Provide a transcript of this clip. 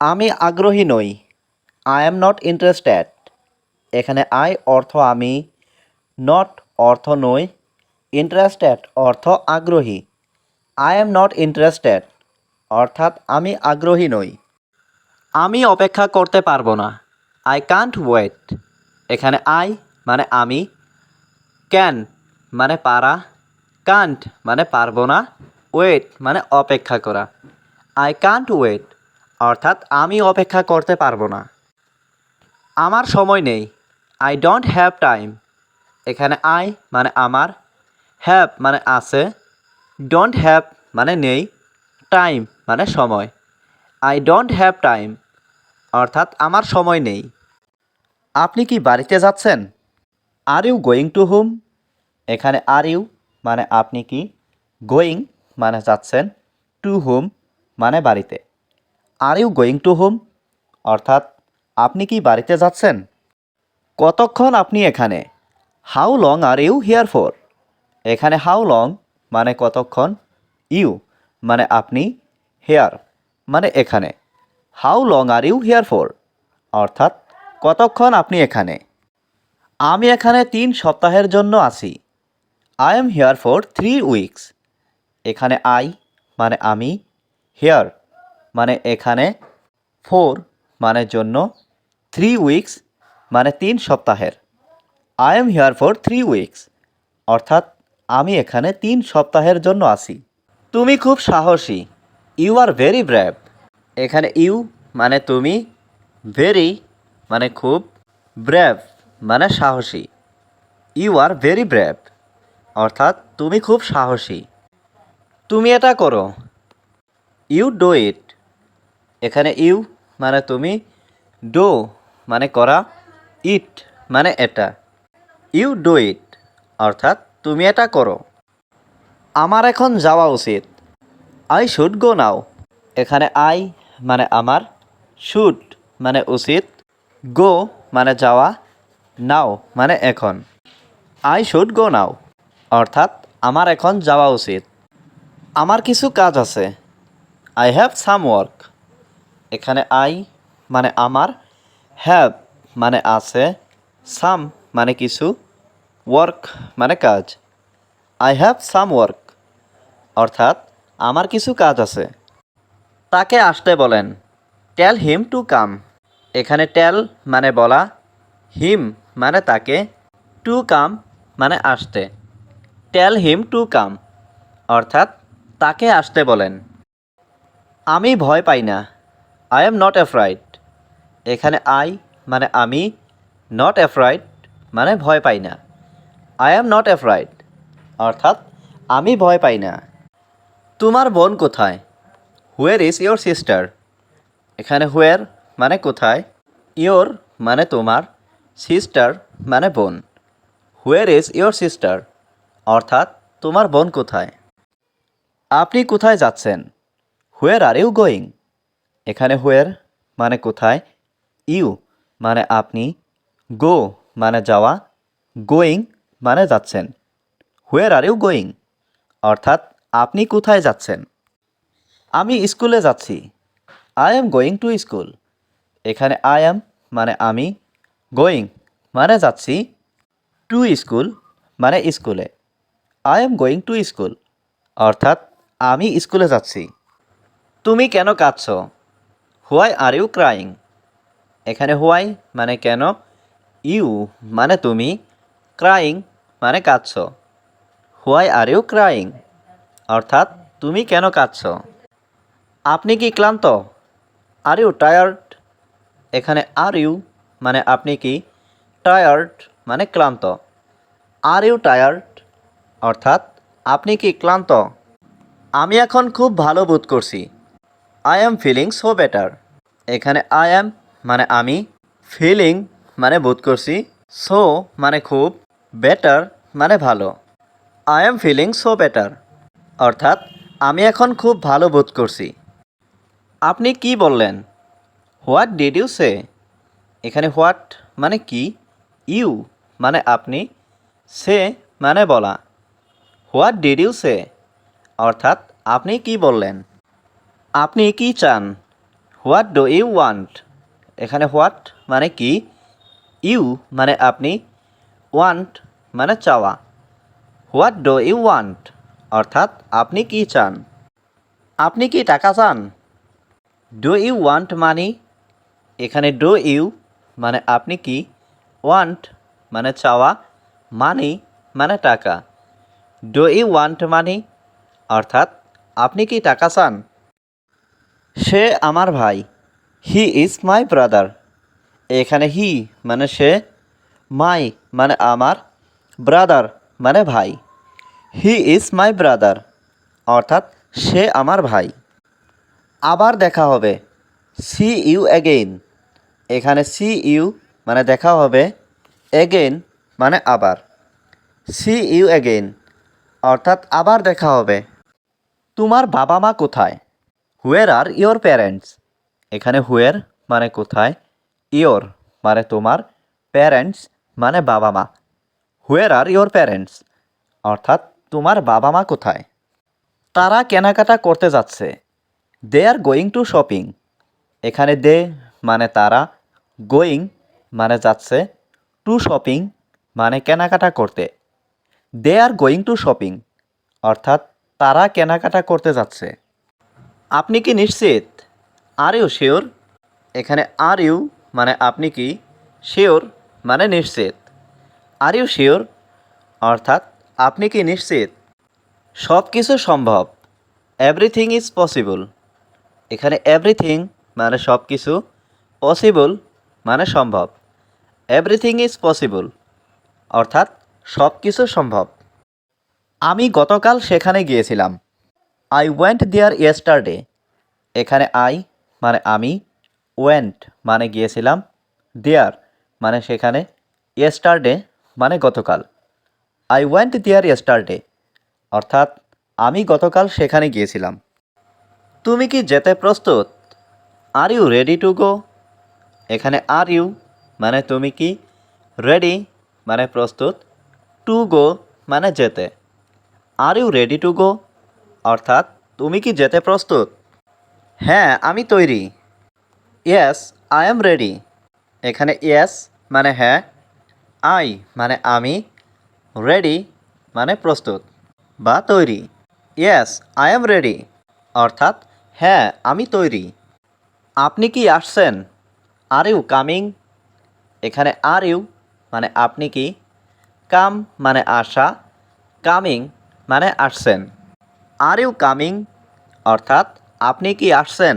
আমি আগ্রহী নই। আই এম নট ইন্টারেস্টেড এখানে আই অর্থ আমি নট অর্থ নই। ইন্টারেস্টেড অর্থ আগ্রহী। আই এম নট ইন্টারেস্টেড অর্থাৎ আমি আগ্রহী নই। আমি অপেক্ষা করতে পারব না। আই কান্ট ওয়েট এখানে আই মানে আমি ক্যান মানে পারা কান্ট মানে পারব না। ওয়েট মানে অপেক্ষা করা। আই কান্ট ওয়েট অর্থাৎ আমি অপেক্ষা করতে পারব না। আমার সময় নেই। আই ডোন্ট হ্যাভ টাইম এখানে আই মানে আমার হ্যাভ মানে আছে। ডোন্ট হ্যাভ মানে নেই। টাইম মানে সময়। আই ডোন্ট হ্যাভ টাইম অর্থাৎ আমার সময় নেই। আপনি কি বাড়িতে যাচ্ছেন? Are you going to home এখানে আর ইউ মানে আপনি কি? গোয়িং মানে যাচ্ছেন। টু হোম মানে বাড়িতে। Are you going to home অর্থাৎ, আপনি কি বাড়িতে যাচ্ছেন? কতক্ষণ আপনি এখানে? How long are you here for এখানে হাউ লং মানে কতক্ষণ? ইউ মানে আপনি হেয়ার মানে এখানে। How long are you here for অর্থাৎ, কতক্ষণ আপনি এখানে? আমি এখানে তিন সপ্তাহের জন্য আছি। I am here for three weeks এখানে আই মানে আমি হেয়ার মানে এখানে ফোর মানে জন্য থ্রি উইকস মানে তিন সপ্তাহের। I am here for three weeks অর্থাৎ আমি এখানে তিন সপ্তাহের জন্য আছি। তুমি খুব সাহসী। ইউ আর ভেরি ব্র্যাভ এখানে ইউ মানে তুমি ভেরি মানে খুব ব্র্যাভ মানে সাহসী। ইউ আর ভেরি ব্র্যাভ অর্থাৎ তুমি খুব সাহসী। তুমি এটা করো। ইউ ডো ইট এখানে ইউ মানে তুমি, ডো মানে করা, ইট মানে এটা। ইউ ডো ইট, অর্থাৎ তুমি এটা করো। আমার এখন যাওয়া উচিত। I should go now. এখানে আই মানে আমার, শুড মানে উচিত। গো মানে যাওয়া, নাও মানে এখন। আই শুড গো নাও, অর্থাৎ আমার এখন যাওয়া উচিত। আমার কিছু কাজ আছে। I have some work. এখানে আই মানে আমার হ্যাভ মানে আছে সাম মানে কিছু ওয়ার্ক মানে কাজ। আই হ্যাভ সাম ওয়ার্ক অর্থাৎ আমার কিছু কাজ আছে। তাকে আসতে বলেন টেল হিম টু কাম এখানে টেল মানে বলা হিম মানে তাকে টু কাম মানে আসতে। টেল হিম টু কাম অর্থাৎ তাকে আসতে বলেন। আমি ভয় পাই না। আই এম নট অ্যাফ্রাইড এখানে আই মানে আমি নট অ্যাফ্রাইড মানে ভয় পাই না। আই এম নট অ্যাফ্রাইড অর্থাৎ আমি ভয় পাই না। তোমার বোন কোথায়? হুয়ের ইজ ইয়োর সিস্টার এখানে হুয়ের মানে কোথায়? ইয়োর মানে তোমার সিস্টার মানে বোন। হুয়ের ইজ ইয়োর সিস্টার অর্থাৎ তোমার বোন কোথায়? আপনি কোথায় যাচ্ছেন? হুয়ার আর ইউ গোয়িং এখানে হুয়ার মানে কোথায় ইউ মানে আপনি গো মানে যাওয়া গোয়িং মানে যাচ্ছেন। হুয়ার আর ইউ গোয়িং অর্থাৎ আপনি কোথায় যাচ্ছেন? আমি স্কুলে যাচ্ছি। I am going to school এখানে আই এম মানে আমি গোয়িং মানে যাচ্ছি টু স্কুল মানে স্কুলে I am going to school অর্থাৎ আমি স্কুলে যাচ্ছি। তুমি কেন কাঁদছ? Why are you crying? এখানে হোয়াই মানে কেন? ইউ মানে তুমি। ক্রাইং মানে কাঁদছ। Why are you crying? অর্থাৎ তুমি কেন কাঁদছ? আপনি কি ক্লান্ত? Are you tired? এখানে আর ইউ মানে আপনি কি? টায়ার্ড মানে ক্লান্ত। Are you tired? অর্থাৎ আপনি কি ক্লান্ত? আমি এখন খুব ভালো বোধ করছি। I am feeling so better এখানে আই অ্যাম মানে আমি ফিলিং মানে বোধ করছি সো মানে খুব বেটার মানে ভালো। I am feeling so better অর্থাৎ আমি এখন খুব ভালো বোধ করছি। আপনি কি বললেন? হোয়াট ডিড ইউ সে এখানে হোয়াট মানে কি? ইউ মানে আপনি, সে মানে বলা। হোয়াট ডিড ইউ সে অর্থাৎ আপনি কি বললেন? আপনি কি চান? হোয়াট ডু ইউ ওয়ান্ট এখানে হোয়াট মানে কি? ইউ মানে আপনি। ওয়ান্ট মানে চাওয়া। হোয়াট ডু ইউ ওয়ান্ট অর্থাৎ আপনি কি চান? আপনি কি টাকা চান? ডু ইউ ওয়ান্ট মানি এখানে ডু ইউ মানে আপনি কি? ওয়ান্ট মানে চাওয়া। মানি মানে টাকা। ডু ইউ ওয়ান্ট মানি অর্থাৎ আপনি কি টাকা চান? সে আমার ভাই। হি ইজ মাই ব্রাদার এখানে হি মানে সে মাই মানে আমার ব্রাদার মানে ভাই। হি ইজ মাই ব্রাদার অর্থাৎ সে আমার ভাই। আবার দেখা হবে সি ইউ অ্যাগেইন এখানে সি ইউ মানে দেখা হবে এগেইন মানে আবার। সি ইউ অ্যাগেইন অর্থাৎ আবার দেখা হবে। তোমার বাবা মা কোথায়? হুয়ের আর ইয়োর প্যারেন্টস এখানে হুয়ের মানে কোথায়? ইয়োর মানে তোমার। প্যারেন্টস মানে বাবা মা। হুয়ের আর ইয়োর প্যারেন্টস অর্থাৎ তোমার বাবা মা কোথায়? তারা কেনাকাটা করতে যাচ্ছে। They are going to shopping এখানে দে মানে তারা। গোয়িং মানে যাচ্ছে। টু শপিং মানে কেনাকাটা করতে। They are going to shopping অর্থাৎ তারা কেনাকাটা করতে যাচ্ছে। আপনি কি নিশ্চিত? আর ইউ শিওর এখানে আর ইউ মানে আপনি কি? শিওর মানে নিশ্চিত। আর ইউ শিওর অর্থাৎ আপনি কি নিশ্চিত? সব কিছু সম্ভব। এভরিথিং ইজ পসিবল এখানে এভরিথিং মানে সব কিছু পসিবল মানে সম্ভব। এভরিথিং ইজ পসিবল অর্থাৎ সব কিছু সম্ভব। আমি গতকাল সেখানে গিয়েছিলাম। আই ওয়েন্ট দেয়ার ইয়েস্টারডে এখানে আই মানে আমি ওয়েন্ট মানে গিয়েছিলাম দেয়ার মানে সেখানে ইয়েস্টারডে মানে গতকাল। আই ওয়েন্ট দেয়ার ইয়েস্টারডে অর্থাৎ আমি গতকাল সেখানে গিয়েছিলাম। তুমি কি যেতে প্রস্তুত? Are you ready to go এখানে আর ইউ মানে তুমি কি রেডি মানে প্রস্তুত? টু গো মানে যেতে। Are you ready to go অর্থাৎ তুমি কি যেতে প্রস্তুত? হ্যাঁ আমি তৈরি। Yes, I am ready. এখানে ইয়েস মানে হ্যাঁ আই মানে আমি, রেডি মানে প্রস্তুত বা তৈরি। Yes, I am ready. অর্থাৎ হ্যাঁ আমি তৈরি। আপনি কি আসছেন? Are you coming? এখানে আর ইউ মানে আপনি কি? কাম মানে আসা কামিং মানে আসছেন। আর ইউ কামিং অর্থাৎ আপনি কি আসছেন?